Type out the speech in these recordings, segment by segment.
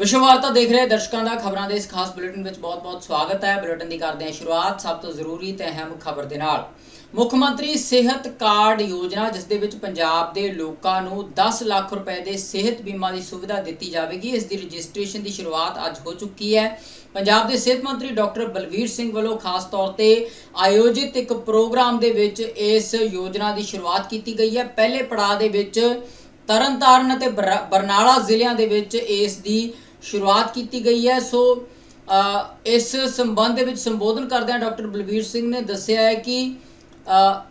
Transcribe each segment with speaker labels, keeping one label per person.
Speaker 1: ਵਿਸ਼ਵ ਵਾਰਤਾ ਦੇਖ ਰਹੇ ਦਰਸ਼ਕਾਂ ਦਾ ਖਬਰਾਂ ਦੇ ਇਸ ਖਾਸ ਬੁਲੇਟਿਨ ਵਿੱਚ ਬਹੁਤ-ਬਹੁਤ ਸਵਾਗਤ ਹੈ। ਬੁਲੇਟਿਨ ਦੀ ਕਰਦੇ ਹਾਂ ਸ਼ੁਰੂਆਤ ਸਭ ਤੋਂ ਜ਼ਰੂਰੀ ਤੇ ਅਹਿਮ ਖਬਰ ਦੇ ਨਾਲ। ਮੁੱਖ ਮੰਤਰੀ ਸਿਹਤ ਕਾਰਡ ਯੋਜਨਾ, ਜਿਸ ਦੇ ਵਿੱਚ ਪੰਜਾਬ ਦੇ ਲੋਕਾਂ ਨੂੰ 10 ਲੱਖ ਰੁਪਏ ਦੇ ਸਿਹਤ ਬੀਮਾ ਦੀ ਸੁਵਿਧਾ ਦਿੱਤੀ ਜਾਵੇਗੀ, ਇਸ ਦੀ ਰਜਿਸਟ੍ਰੇਸ਼ਨ ਦੀ ਸ਼ੁਰੂਆਤ ਅੱਜ ਹੋ ਚੁੱਕੀ ਹੈ। ਪੰਜਾਬ ਦੇ ਸਿਹਤ ਮੰਤਰੀ ਡਾਕਟਰ ਬਲਵੀਰ ਸਿੰਘ ਵੱਲੋਂ ਖਾਸ ਤੌਰ ਤੇ ਆਯੋਜਿਤ ਇੱਕ ਪ੍ਰੋਗਰਾਮ ਦੇ ਵਿੱਚ ਇਸ ਯੋਜਨਾ ਦੀ ਸ਼ੁਰੂਆਤ ਕੀਤੀ ਗਈ ਹੈ। ਪਹਿਲੇ ਪੜਾਅ ਦੇ ਵਿੱਚ ਤਰਨਤਾਰਨ ਅਤੇ ਬਰ- ਬਰਨਾਲਾ ਜ਼ਿਲ੍ਹਿਆਂ ਦੇ ਵਿੱਚ ਇਸ ਦੀ ਸ਼ੁਰੂਆਤ ਕੀਤੀ ਗਈ ਹੈ। ਸੋ ਇਸ ਸੰਬੰਧ ਦੇ ਵਿੱਚ ਸੰਬੋਧਨ ਕਰਦਿਆਂ ਡਾਕਟਰ ਬਲਵੀਰ ਸਿੰਘ ਨੇ ਦੱਸਿਆ ਹੈ ਕਿ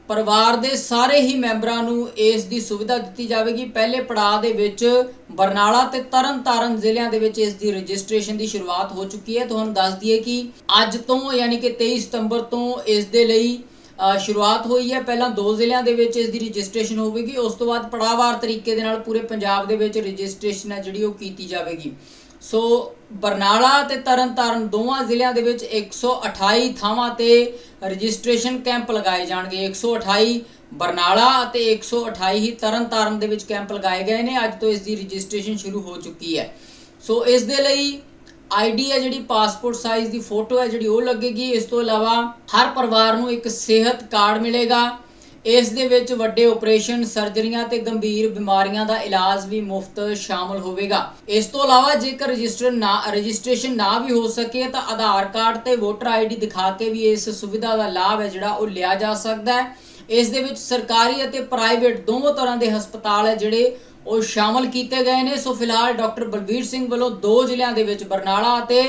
Speaker 1: ਪਰਿਵਾਰ ਦੇ ਸਾਰੇ ਹੀ ਮੈਂਬਰਾਂ ਨੂੰ ਇਸ ਦੀ ਸੁਵਿਧਾ ਦਿੱਤੀ ਜਾਵੇਗੀ। ਪਹਿਲੇ ਪੜਾਅ ਦੇ ਵਿੱਚ ਬਰਨਾਲਾ ਤੇ ਤਰਨਤਾਰਨ ਜ਼ਿਲ੍ਹਿਆਂ ਦੇ ਵਿੱਚ ਇਸ ਦੀ ਰਜਿਸਟ੍ਰੇਸ਼ਨ ਦੀ ਸ਼ੁਰੂਆਤ ਹੋ ਚੁੱਕੀ ਹੈ। ਤੁਹਾਨੂੰ ਦੱਸ ਦਈਏ ਕਿ ਅੱਜ ਤੋਂ, ਯਾਨੀ ਕਿ 23 ਸਤੰਬਰ ਤੋਂ ਇਸ ਦੇ ਲਈ ਸ਼ੁਰੂਆਤ ਹੋਈ ਹੈ। ਪਹਿਲਾਂ ਦੋ ਜ਼ਿਲ੍ਹਿਆਂ ਦੇ ਵਿੱਚ ਇਸ ਦੀ ਰਜਿਸਟ੍ਰੇਸ਼ਨ ਹੋਵੇਗੀ। ਉਸ ਤੋਂ ਬਾਅਦ ਪੜਾਅਵਾਰ ਤਰੀਕੇ ਦੇ ਨਾਲ ਪੂਰੇ ਪੰਜਾਬ ਦੇ ਵਿੱਚ ਰਜਿਸਟ੍ਰੇਸ਼ਨ ਹੈ ਜਿਹੜੀ ਉਹ ਕੀਤੀ ਜਾਵੇਗੀ। ਸੋ ਬਰਨਾਲਾ ਤੇ ਤਰਨਤਾਰਨ ਦੋਵਾਂ ਜ਼ਿਲ੍ਹਿਆਂ ਦੇ ਵਿੱਚ 128 ਥਾਵਾਂ ਤੇ ਰਜਿਸਟ੍ਰੇਸ਼ਨ ਕੈਂਪ ਲਗਾਏ ਜਾਣਗੇ। 128 ਬਰਨਾਲਾ ਅਤੇ 128 ਹੀ ਤਰਨਤਾਰਨ ਦੇ ਵਿੱਚ ਕੈਂਪ ਲਗਾਏ ਗਏ ਨੇ। ਅੱਜ ਤੋਂ ਇਸ ਦੀ ਰਜਿਸਟ੍ਰੇਸ਼ਨ ਸ਼ੁਰੂ ਹੋ ਚੁੱਕੀ ਹੈ। ਸੋ ਇਸ ਦੇ ਲਈ ਆਈਡੀ ਹੈ ਜਿਹੜੀ, ਪਾਸਪੋਰਟ ਸਾਈਜ਼ ਦੀ ਫੋਟੋ ਹੈ ਜਿਹੜੀ ਉਹ ਲੱਗੇਗੀ। ਇਸ ਤੋਂ ਇਲਾਵਾ ਹਰ ਪਰਿਵਾਰ ਨੂੰ ਇੱਕ ਸਿਹਤ ਕਾਰਡ ਮਿਲੇਗਾ। ਇਸ ਦੇ ਵਿੱਚ ਵੱਡੇ ਆਪਰੇਸ਼ਨ ਸਰਜਰੀਆਂ ਤੇ ਗੰਭੀਰ ਬਿਮਾਰੀਆਂ ਦਾ ਇਲਾਜ ਵੀ ਮੁਫਤ ਸ਼ਾਮਲ ਹੋਵੇਗਾ। ਇਸ ਤੋਂ ਇਲਾਵਾ ਜੇਕਰ ਰਜਿਸਟਰ ਨਾ, ਰਜਿਸਟ੍ਰੇਸ਼ਨ ਨਾ ਵੀ ਹੋ ਸਕੇ, ਤਾਂ ਆਧਾਰ ਕਾਰਡ ਤੇ ਵੋਟਰ ਆਈਡੀ ਦਿਖਾ ਕੇ ਵੀ ਇਸ ਸੁਵਿਧਾ ਦਾ ਲਾਭ ਹੈ, ਜਿਹੜਾ ਉਹ ਲਿਆ ਜਾ ਸਕਦਾ ਹੈ। ਇਸ ਦੇ ਵਿੱਚ ਸਰਕਾਰੀ ਅਤੇ ਪ੍ਰਾਈਵੇਟ ਦੋਵੇਂ ਤਰ੍ਹਾਂ ਦੇ ਹਸਪਤਾਲ ਹੈ, ਜਿਹੜੇ ਉਹ ਸ਼ਾਮਲ ਕੀਤੇ ਗਏ ਨੇ। ਸੋ ਫਿਲਹਾਲ ਡਾਕਟਰ ਬਲਬੀਰ ਸਿੰਘ ਵੱਲੋਂ ਦੋ ਜ਼ਿਲ੍ਹਿਆਂ ਦੇ ਵਿੱਚ ਬਰਨਾਲਾ ਅਤੇ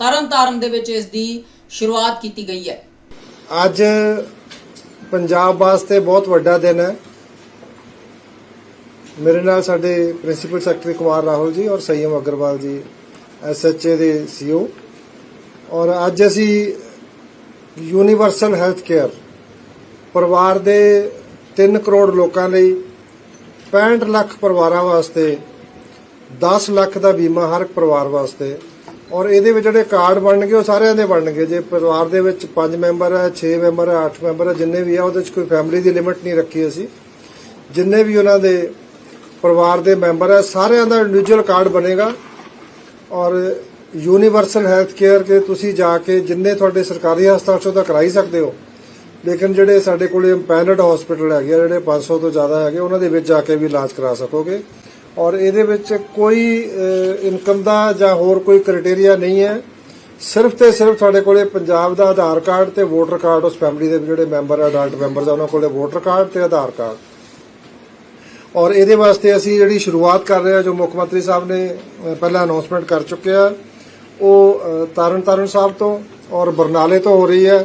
Speaker 1: ਤਰਨਤਾਰਨ ਦੇ ਵਿੱਚ ਇਸ ਦੀ ਸ਼ੁਰੂਆਤ ਕੀਤੀ ਗਈ ਹੈ।
Speaker 2: ਅੱਜ ਪੰਜਾਬ ਵਾਸਤੇ ਬਹੁਤ ਵੱਡਾ ਦਿਨ ਹੈ। ਮੇਰੇ ਨਾਲ ਸਾਡੇ ਪ੍ਰਿੰਸੀਪਲ ਸੈਕਟਰੀ ਕੁਮਾਰ ਰਾਹੁਲ ਜੀ ਔਰ ਸੰਯਮ ਅਗਰਵਾਲ ਜੀ ਐਸਐਚਏ ਦੇ ਸੀਓ ਔਰ ਅੱਜ ਅਸੀਂ ਯੂਨੀਵਰਸਲ ਹੈਲਥ ਕੇਅਰ ਪਰਿਵਾਰ ਦੇ 3 ਕਰੋੜ ਲੋਕਾਂ ਲਈ 65 ਲੱਖ ਪਰਿਵਾਰਾਂ ਵਾਸਤੇ 10 ਲੱਖ ਦਾ ਬੀਮਾ ਹਰ ਪਰਿਵਾਰ ਵਾਸਤੇ ਔਰ ਇਹਦੇ ਵਿੱਚ ਜਿਹੜੇ ਕਾਰਡ ਬਣਨਗੇ ਉਹ ਸਾਰਿਆਂ ਦੇ ਬਣਨਗੇ। ਜੇ ਪਰਿਵਾਰ ਦੇ ਵਿੱਚ 5 ਮੈਂਬਰ ਹੈ 6 ਮੈਂਬਰ ਹੈ 8 ਮੈਂਬਰ ਹੈ ਜਿੰਨੇ ਵੀ ਆ ਉਹਦੇ ਵਿੱਚ ਕੋਈ ਫੈਮਿਲੀ ਦੀ ਲਿਮਿਟ ਨਹੀਂ ਰੱਖੀ ਅਸੀਂ। ਜਿੰਨੇ ਵੀ ਉਹਨਾਂ ਦੇ ਪਰਿਵਾਰ ਦੇ ਮੈਂਬਰ ਹੈ ਸਾਰਿਆਂ ਦਾ ਇੰਡੀਵਿਜੂਅਲ ਕਾਰਡ ਬਣੇਗਾ। ਔਰ ਯੂਨੀਵਰਸਲ ਹੈਲਥ ਕੇਅਰ ਕੇ ਤੁਸੀਂ ਜਾ ਕੇ ਜਿੰਨੇ ਤੁਹਾਡੇ ਸਰਕਾਰੀ ਹਸਪਤਾਲ ਚੋਂ ਤਾਂ ਕਰਾਈ ਸਕਦੇ ਹੋ। ਲੇਕਿਨ ਜਿਹੜੇ ਸਾਡੇ ਕੋਲੇ ਇੰਪੈਨਡ ਹਸਪੀਟਲ ਹੈਗੇ ਆ, ਜਿਹੜੇ 500 ਤੋਂ ਜ਼ਿਆਦਾ ਹੈਗੇ ਉਹਨਾਂ ਦੇ ਵਿੱਚ ਜਾ ਕੇ ਵੀ ਇਲਾਜ ਕਰਾ ਸਕੋਗੇ। ਔਰ ਇਹਦੇ ਵਿੱਚ ਕੋਈ ਇਨਕਮ ਦਾ ਜਾਂ ਹੋਰ ਕੋਈ ਕ੍ਰਾਈਟੇਰੀਆ ਨਹੀਂ ਹੈ। ਸਿਰਫ ਤੇ ਸਿਰਫ ਤੁਹਾਡੇ ਕੋਲੇ ਪੰਜਾਬ ਦਾ ਆਧਾਰ ਕਾਰਡ ਤੇ ਵੋਟਰ ਕਾਰਡ ਉਸ ਫੈਮਿਲੀ ਦੇ ਜਿਹੜੇ ਮੈਂਬਰ ਅਡਲਟ ਮੈਂਬਰਸ ਆ ਉਹਨਾਂ ਕੋਲੇ ਵੋਟਰ ਕਾਰਡ ਤੇ ਆਧਾਰ ਕਾਰਡ। ਔਰ ਇਹਦੇ ਵਾਸਤੇ ਅਸੀਂ ਜਿਹੜੀ ਸ਼ੁਰੂਆਤ ਕਰ ਰਹੇ ਹਾਂ ਜੋ ਮੁੱਖ ਮੰਤਰੀ ਸਾਹਿਬ ਨੇ ਪਹਿਲਾਂ ਅਨਾਉਂਸਮੈਂਟ ਕਰ ਚੁੱਕੇ ਆ ਉਹ ਅ, ਤਾਰਨ ਤਾਰਨ ਸਾਹਿਬ ਤੋਂ ਔਰ ਬਰਨਾਲੇ ਤੋਂ ਹੋ ਰਹੀ ਹੈ।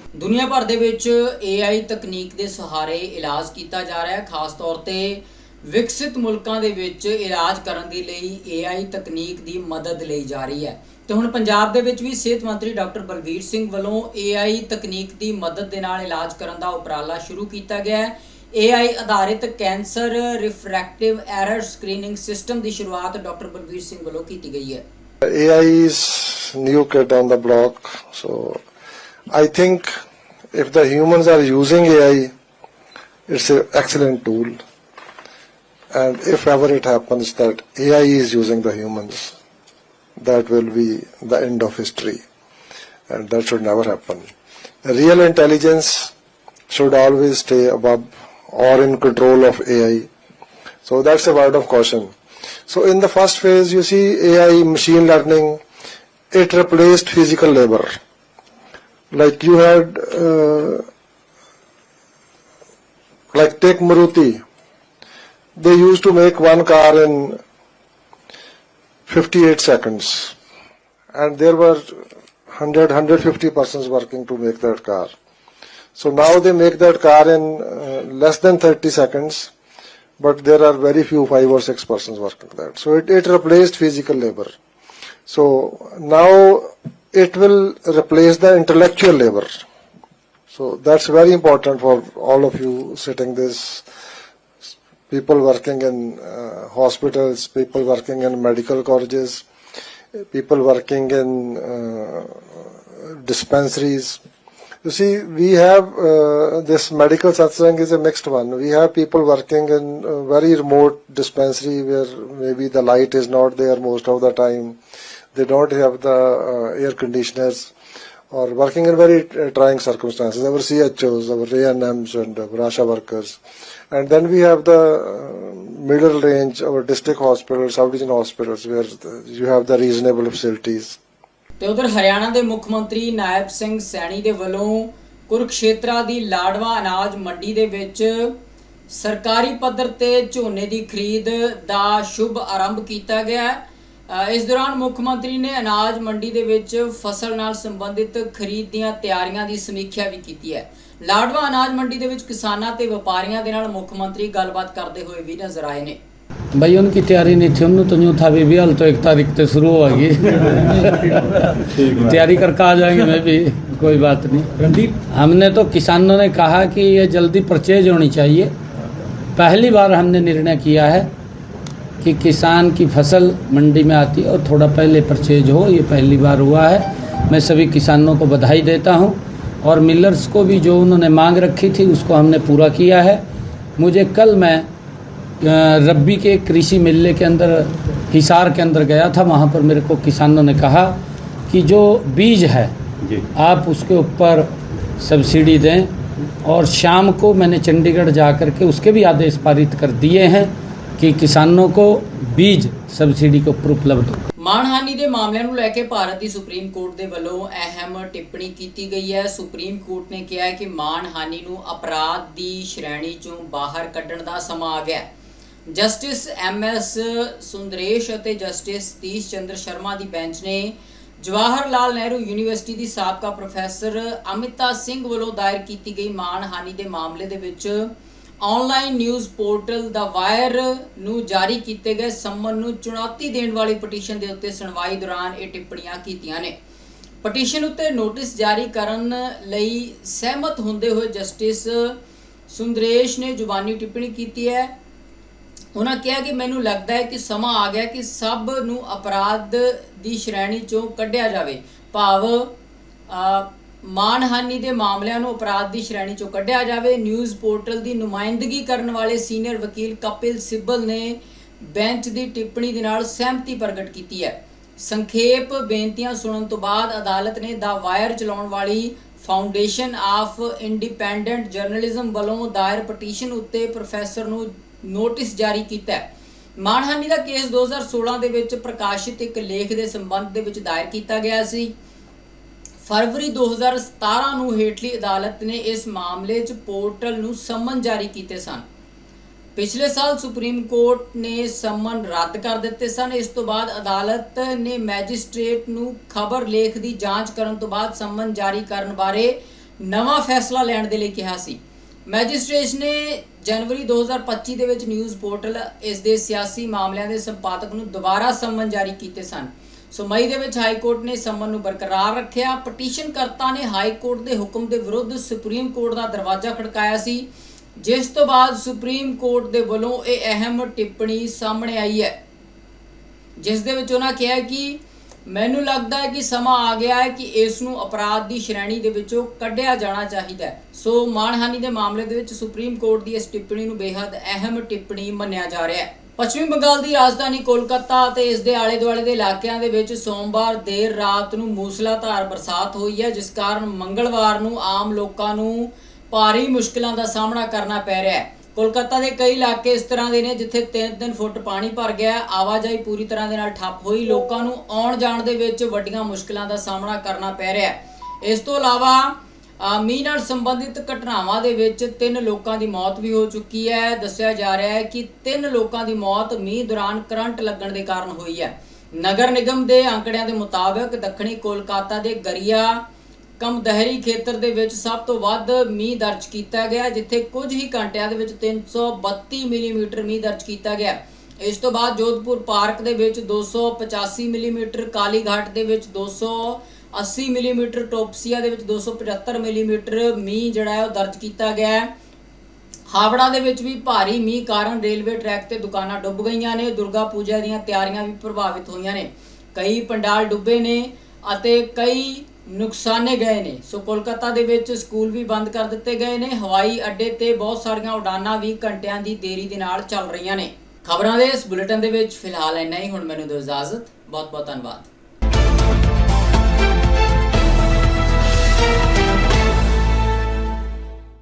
Speaker 1: ਦੁਨੀਆ ਭਰ ਦੇ ਵਿੱਚ AI ਤਕਨੀਕ ਦੇ ਸਹਾਰੇ ਇਲਾਜ ਕੀਤਾ ਜਾ ਰਿਹਾ ਹੈ, ਖਾਸ ਤੌਰ ਤੇ ਵਿਕਸਿਤ ਮੁਲਕਾਂ ਦੇ ਵਿੱਚ ਇਲਾਜ ਕਰਨ ਦੇ ਲਈ AI ਤਕਨੀਕ ਦੀ ਮਦਦ ਲਈ ਜਾ ਰਹੀ ਹੈ ਤੇ ਹੁਣ ਪੰਜਾਬ ਦੇ ਵਿੱਚ ਵੀ ਸਿਹਤ ਮੰਤਰੀ ਡਾਕਟਰ ਬਲਵੀਰ ਸਿੰਘ ਵੱਲੋਂ AI ਤਕਨੀਕ ਦੀ ਮਦਦ ਦੇ ਨਾਲ ਇਲਾਜ ਕਰਨ ਦਾ ਉਪਰਾਲਾ ਸ਼ੁਰੂ ਕੀਤਾ ਗਿਆ ਹੈ AI ਆਧਾਰਿਤ cancer refractive error screening system ਦੀ ਸ਼ੁਰੂਆਤ ਡਾਕਟਰ ਬਲਵੀਰ ਸਿੰਘ ਵੱਲੋਂ ਕੀਤੀ ਗਈ ਹੈ
Speaker 3: AI is new kid on the block. So I think if the humans are using AI, it's an excellent tool. And if ever it happens that AI is using the humans, that will be the end of history. And that should never happen. Real intelligence should always stay above or in control of AI. So that's a word of caution. So in the first phase, you see AI, machine learning, it replaced physical labor. Like you had, uh, like take Maruti, they used to make one car in 58 seconds, and there were 100, 150 persons working to make that car. So now they make that car in uh, less than 30 seconds, but there are very few, five or six persons working that. So it, it replaced physical labor. So now it will replace the intellectual labor. So that's very important for all of you sitting this, people working in uh, hospitals, people working in medical colleges, people working in uh, dispensaries. You see, we have uh, this medical satsang is a mixed one. We have people working in a very remote dispensary where maybe the light is not there most of the time. They don't have the uh, air conditioners or working in very uh, trying circumstances. Our CHOs, our ANMs and our ASHA workers. And then we have the uh, middle range, our district hospitals, sub-region hospitals where the, you have the reasonable facilities.
Speaker 1: ਤੇ ਉਧਰ ਹਰਿਆਣਾ ਦੇ ਮੁੱਖ ਮੰਤਰੀ ਨਾਇਬ ਸਿੰਘ ਸੈਣੀ ਦੇ ਵੱਲੋਂ ਕੁਰਕਸ਼ੇਤਰਾ ਦੀ ਲਾਡਵਾ ਅਨਾਜ ਮੰਡੀ ਦੇ ਵਿੱਚ ਸਰਕਾਰੀ ਪੱਧਰ ਤੇ ਝੋਨੇ ਦੀ ਖਰੀਦ ਦਾ ਸ਼ੁਭ ਆਰੰਭ ਕੀਤਾ ਗਿਆ ਹੈ ਅ, ਇਸ ਦੌਰਾਨ ਮੁੱਖ ਮੰਤਰੀ ਨੇ ਅਨਾਜ ਮੰਡੀ ਦੇ ਵਿੱਚ ਫਸਲ ਨਾਲ ਸੰਬੰਧਿਤ ਖਰੀਦ ਦੀਆਂ ਤਿਆਰੀਆਂ ਦੀ ਸਮੀਖਿਆ ਵੀ ਕੀਤੀ ਹੈ ਲਾਡਵਾ ਅਨਾਜ ਮੰਡੀ ਦੇ ਵਿੱਚ ਕਿਸਾਨਾਂ ਤੇ ਵਪਾਰੀਆਂ ਦੇ ਨਾਲ ਮੁੱਖ ਮੰਤਰੀ ਗੱਲਬਾਤ ਕਰਦੇ ਹੋਏ ਵੀ ਨਜ਼ਰ ਆਏ ਨੇ
Speaker 4: भाई उनकी तैयारी नहीं थी उन्होंने तो यूँ था भी बियाल तो एक तारीख से शुरू होगी तैयारी करके आ जाएंगे मैं भी कोई बात नहीं
Speaker 5: रणदीप
Speaker 4: हमने तो किसानों ने कहा कि ये जल्दी परचेज होनी चाहिए पहली बार हमने निर्णय किया है कि किसान की फ़सल मंडी में आती है और थोड़ा पहले परचेज हो ये पहली बार हुआ है। मैं सभी किसानों को बधाई देता हूँ और मिलर्स को भी जो उन्होंने मांग रखी थी उसको हमने पूरा किया है। मुझे कल मैं रब्बी के कृषि मेले के अंदर हिसार के अंदर गया था वहाँ पर मेरे को किसानों ने कहा कि जो बीज है
Speaker 5: जी।
Speaker 4: आप उसके ऊपर सब्सिडी दें और शाम को मैंने चंडीगढ़ जा कर के उसके भी आदेश पारित कर दिए हैं। कि किसानों को बीज सब्सिडी के ऊपर उपलब्ध हो
Speaker 1: ਮਾਣਹਾਨੀ ਦੇ ਮਾਮਲਿਆਂ ਨੂੰ ਲੈ ਕੇ ਭਾਰਤ ਦੀ ਸੁਪਰੀਮ ਕੋਰਟ ਦੇ ਵੱਲੋਂ ਅਹਿਮ ਟਿੱਪਣੀ ਕੀਤੀ ਗਈ ਹੈ ਸੁਪਰੀਮ ਕੋਰਟ ਨੇ ਕਿਹਾ ਹੈ ਕਿ ਮਾਣਹਾਨੀ ਨੂੰ ਅਪਰਾਧ ਦੀ ਸ਼੍ਰੇਣੀ ਚੋਂ ਬਾਹਰ ਕੱਢਣ ਦਾ ਸਮਾਂ ਆ ਗਿਆ ਹੈ ਜਸਟਿਸ ਐਮ ਐਸ ਸੁੰਦਰੇਸ਼ ਅਤੇ ਜਸਟਿਸ ਸਤੀਸ਼ ਚੰਦਰ ਸ਼ਰਮਾ ਦੀ ਬੈਂਚ ਨੇ ਜਵਾਹਰ ਲਾਲ ਨਹਿਰੂ ਯੂਨੀਵਰਸਿਟੀ ਦੀ ਸਾਬਕਾ ਪ੍ਰੋਫੈਸਰ ਅਮਿਤਾ ਸਿੰਘ ਵੱਲੋਂ ਦਾਇਰ ਕੀਤੀ ਗਈ ਮਾਣਹਾਨੀ ਦੇ ਮਾਮਲੇ ਦੇ ਵਿੱਚ online news portal The Wire ਨੂੰ ਜਾਰੀ ਕੀਤੇ ਗਏ ਸੰਮਨ ਨੂੰ ਚੁਣੌਤੀ ਦੇਣ ਵਾਲੀ ਪਟੀਸ਼ਨ ਦੇ ਉੱਤੇ ਸੁਣਵਾਈ ਦੌਰਾਨ ਇਹ ਟਿੱਪਣੀਆਂ ਕੀਤੀਆਂ ਨੇ। ਪਟੀਸ਼ਨ ਉੱਤੇ ਨੋਟਿਸ ਜਾਰੀ ਕਰਨ ਲਈ ਸਹਿਮਤ ਹੁੰਦੇ ਹੋਏ ਜਸਟਿਸ ਸੁੰਦਰੇਸ਼ ਨੇ ਜ਼ੁਬਾਨੀ ਟਿੱਪਣੀ ਕੀਤੀ ਹੈ। ਉਹਨਾਂ ਕਿਹਾ ਕਿ ਮੈਨੂੰ ਲੱਗਦਾ ਹੈ ਕਿ ਸਮਾਂ ਆ ਗਿਆ ਕਿ ਸਭ ਨੂੰ ਅਪਰਾਧ ਦੀ ਸ਼੍ਰੇਣੀ ਚੋਂ ਕੱਢਿਆ ਜਾਵੇ। ਭਾਵ ਮਾਨਹਾਨੀ ਦੇ ਮਾਮਲਿਆਂ ਨੂੰ ਅਪਰਾਧ ਦੀ ਸ਼੍ਰੇਣੀ ਚੋਂ ਕੱਢਿਆ ਜਾਵੇ। ਨਿਊਜ਼ ਪੋਰਟਲ ਦੀ ਨੁਮਾਇੰਦਗੀ ਕਰਨ ਵਾਲੇ ਸੀਨੀਅਰ ਵਕੀਲ ਕਪਿਲ ਸਿੱਬਲ ਨੇ ਬੈਂਚ ਦੀ ਟਿੱਪਣੀ ਦੇ ਨਾਲ ਸਹਿਮਤੀ ਪ੍ਰਗਟ ਕੀਤੀ ਹੈ। ਸੰਖੇਪ ਬੇਨਤੀਆਂ ਸੁਣਨ ਤੋਂ ਬਾਅਦ ਅਦਾਲਤ ਨੇ ਦਾ ਵਾਇਰ ਚਲਾਉਣ ਵਾਲੀ ਫਾਊਂਡੇਸ਼ਨ ਆਫ ਇੰਡੀਪੈਂਡੈਂਟ ਜਰਨਲਿਜ਼ਮ ਵੱਲੋਂ ਦਾਇਰ ਪਟੀਸ਼ਨ ਉੱਤੇ ਪ੍ਰੋਫੈਸਰ ਨੂੰ ਨੋਟਿਸ ਜਾਰੀ ਕੀਤਾ ਹੈ। ਮਾਨਹਾਨੀ ਦਾ ਕੇਸ 2016 ਦੇ ਵਿੱਚ ਪ੍ਰਕਾਸ਼ਿਤ ਇੱਕ ਲੇਖ ਦੇ ਸੰਬੰਧ ਦੇ ਵਿੱਚ ਦਾਇਰ ਕੀਤਾ ਗਿਆ ਸੀ। ਫਰਵਰੀ 2017 ਨੂੰ ਹੇਠਲੀ ਅਦਾਲਤ ਨੇ ਇਸ ਮਾਮਲੇ 'ਚ ਪੋਰਟਲ ਨੂੰ ਸਮਨ ਜਾਰੀ ਕੀਤੇ ਸਨ। ਪਿਛਲੇ ਸਾਲ ਸੁਪਰੀਮ ਕੋਰਟ ਨੇ ਸਮਨ ਰੱਦ ਕਰ ਦਿੱਤੇ ਸਨ। ਇਸ ਤੋਂ ਬਾਅਦ ਅਦਾਲਤ ਨੇ ਮੈਜਿਸਟ੍ਰੇਟ ਨੂੰ ਖਬਰ ਲੇਖ ਦੀ ਜਾਂਚ ਕਰਨ ਤੋਂ ਬਾਅਦ ਸਮਨ ਜਾਰੀ ਕਰਨ ਬਾਰੇ ਨਵਾਂ ਫੈਸਲਾ ਲੈਣ ਦੇ ਲਈ ਕਿਹਾ ਸੀ। ਮੈਜਿਸਟ੍ਰੇਟ ਨੇ ਜਨਵਰੀ 2025 ਦੇ ਵਿੱਚ ਨਿਊਜ਼ ਪੋਰਟਲ ਇਸ ਦੇ ਸਿਆਸੀ ਮਾਮਲਿਆਂ ਦੇ ਸੰਪਾਦਕ ਨੂੰ ਦੁਬਾਰਾ ਸਮਨ ਜਾਰੀ ਕੀਤੇ ਸਨ। ਸੋ ਮਈ ਦੇ ਵਿੱਚ ਹਾਈ ਕੋਰਟ ਨੇ ਸੰਮਨ ਨੂੰ ਬਰਕਰਾਰ ਰੱਖਿਆ। ਪਟੀਸ਼ਨਕਰਤਾ ਨੇ ਹਾਈ ਕੋਰਟ ਦੇ ਹੁਕਮ ਦੇ ਵਿਰੁੱਧ ਸੁਪਰੀਮ ਕੋਰਟ ਦਾ ਦਰਵਾਜ਼ਾ ਖੜਕਾਇਆ ਸੀ। ਜਿਸ ਤੋਂ ਬਾਅਦ ਸੁਪਰੀਮ ਕੋਰਟ ਦੇ ਵੱਲੋਂ ਇਹ ਅਹਿਮ ਟਿੱਪਣੀ ਸਾਹਮਣੇ ਆਈ ਹੈ। ਜਿਸ ਦੇ ਵਿੱਚ ਉਹਨਾਂ ਕਿਹਾ ਕਿ ਮੈਨੂੰ ਲੱਗਦਾ ਹੈ ਕਿ ਸਮਾਂ ਆ ਗਿਆ ਹੈ ਕਿ ਇਸ ਨੂੰ ਅਪਰਾਧ ਦੀ ਸ਼੍ਰੇਣੀ ਦੇ ਵਿੱਚੋਂ ਕੱਢਿਆ ਜਾਣਾ ਚਾਹੀਦਾ ਹੈ। ਸੋ ਮਾਣਹਾਨੀ ਦੇ ਮਾਮਲੇ ਦੇ ਵਿੱਚ ਸੁਪਰੀਮ ਕੋਰਟ ਦੀ ਇਸ ਟਿੱਪਣੀ ਨੂੰ ਬੇहद ਅਹਿਮ ਟਿੱਪਣੀ ਮੰਨਿਆ ਜਾ ਰਿਹਾ ਹੈ। ਪੱਛਮੀ ਬੰਗਾਲ ਦੀ ਰਾਜਧਾਨੀ ਕੋਲਕਾਤਾ ਅਤੇ ਇਸ ਦੇ ਆਲੇ-ਦੁਆਲੇ ਦੇ ਇਲਾਕਿਆਂ ਦੇ ਵਿੱਚ ਸੋਮਵਾਰ ਦੇਰ ਰਾਤ ਨੂੰ ਮੂਸਲਾਧਾਰ ਬਰਸਾਤ ਹੋਈ ਹੈ, ਜਿਸ ਕਾਰਨ ਮੰਗਲਵਾਰ ਨੂੰ ਆਮ ਲੋਕਾਂ ਨੂੰ ਭਾਰੀ ਮੁਸ਼ਕਲਾਂ ਦਾ ਸਾਹਮਣਾ ਕਰਨਾ ਪੈ ਰਿਹਾ ਹੈ। ਕੋਲਕਾਤਾ ਦੇ ਕਈ ਇਲਾਕੇ ਇਸ ਤਰ੍ਹਾਂ ਦੇ ਨੇ, ਜਿੱਥੇ 3-3 ਫੁੱਟ ਪਾਣੀ ਭਰ ਗਿਆ ਆਵਾਜਾਈ ਪੂਰੀ ਤਰ੍ਹਾਂ ਦੇ ਨਾਲ ਠੱਪ ਹੋਈ। ਲੋਕਾਂ ਨੂੰ ਆਉਣ ਜਾਣ ਦੇ ਵਿੱਚ ਵੱਡੀਆਂ ਮੁਸ਼ਕਲਾਂ ਦਾ ਸਾਹਮਣਾ ਕਰਨਾ ਪੈ ਰਿਹਾ ਹੈ। ਇਸ ਤੋਂ ਇਲਾਵਾ ਮੀਂਹ ਨਾਲ ਸੰਬੰਧਿਤ ਘਟਨਾਵਾਂ ਦੇ ਵਿੱਚ ਤਿੰਨ ਲੋਕਾਂ ਦੀ ਮੌਤ ਵੀ ਹੋ ਚੁੱਕੀ ਹੈ। ਦੱਸਿਆ ਜਾ ਰਿਹਾ ਹੈ ਕਿ ਤਿੰਨ ਲੋਕਾਂ ਦੀ ਮੌਤ ਮੀਂਹ ਦੌਰਾਨ ਕਰੰਟ ਲੱਗਣ ਦੇ ਕਾਰਨ ਹੋਈ ਹੈ। ਨਗਰ ਨਿਗਮ ਦੇ ਅੰਕੜਿਆਂ ਦੇ ਮੁਤਾਬਕ ਦੱਖਣੀ ਕੋਲਕਾਤਾ ਦੇ ਗਰੀਆ, ਕਮਦਹਰੀ ਖੇਤਰ ਦੇ ਵਿੱਚ ਸਭ ਤੋਂ ਵੱਧ ਮੀਂਹ ਦਰਜ ਕੀਤਾ ਗਿਆ, ਜਿੱਥੇ ਕੁਝ ਹੀ ਘੰਟਿਆਂ ਦੇ ਵਿੱਚ 332 ਮਿਲੀਮੀਟਰ ਮੀਂਹ ਦਰਜ ਕੀਤਾ ਗਿਆ। ਇਸ ਤੋਂ ਬਾਅਦ ਜੋਧਪੁਰ ਪਾਰਕ ਦੇ ਵਿੱਚ 285 ਮਿਲੀਮੀਟਰ, ਕਾਲੀਘਾਟ ਦੇ ਵਿੱਚ 280 ਮਿਲੀਮੀਟਰ ਟੋਪਸੀਆ ਦੇ ਵਿੱਚ 275 ਮਿਲੀਮੀਟਰ ਮੀਂਹ ਜਿਹੜਾ ਹੈ ਉਹ ਦਰਜ ਕੀਤਾ ਗਿਆ ਹੈ। ਹਾਵੜਾ ਦੇ ਵਿੱਚ ਵੀ ਭਾਰੀ ਮੀਂਹ ਕਾਰਨ ਰੇਲਵੇ ਟਰੈਕ ਤੇ ਦੁਕਾਨਾਂ ਡੁੱਬ ਗਈਆਂ ਨੇ। ਦੁਰਗਾ ਪੂਜਾ ਦੀਆਂ ਤਿਆਰੀਆਂ ਵੀ ਪ੍ਰਭਾਵਿਤ ਹੋਈਆਂ ਨੇ। ਕਈ ਪੰਡਾਲ ਡੁੱਬੇ ਨੇ ਅਤੇ ਕਈ ਨੁਕਸਾਨੇ ਗਏ ਨੇ। ਸੋ ਕੋਲਕਾਤਾ ਦੇ ਵਿੱਚ ਸਕੂਲ ਵੀ ਬੰਦ ਕਰ ਦਿੱਤੇ ਗਏ ਨੇ। ਹਵਾਈ ਅੱਡੇ ਤੇ ਬਹੁਤ ਸਾਰੀਆਂ ਉਡਾਨਾਂ ਵੀ ਘੰਟਿਆਂ ਦੀ ਦੇਰੀ ਦੇ ਨਾਲ ਚੱਲ ਰਹੀਆਂ ਨੇ। ਖਬਰਾਂ ਦੇ ਇਸ ਬੁਲੇਟਿਨ ਦੇ ਵਿੱਚ ਫਿਲਹਾਲ ਇੰਨਾ ਹੀ। ਹੁਣ ਮੈਨੂੰ ਦਿਓ ਇਜਾਜ਼ਤ। ਬਹੁਤ ਬਹੁਤ ਧੰਨਵਾਦ। Thank you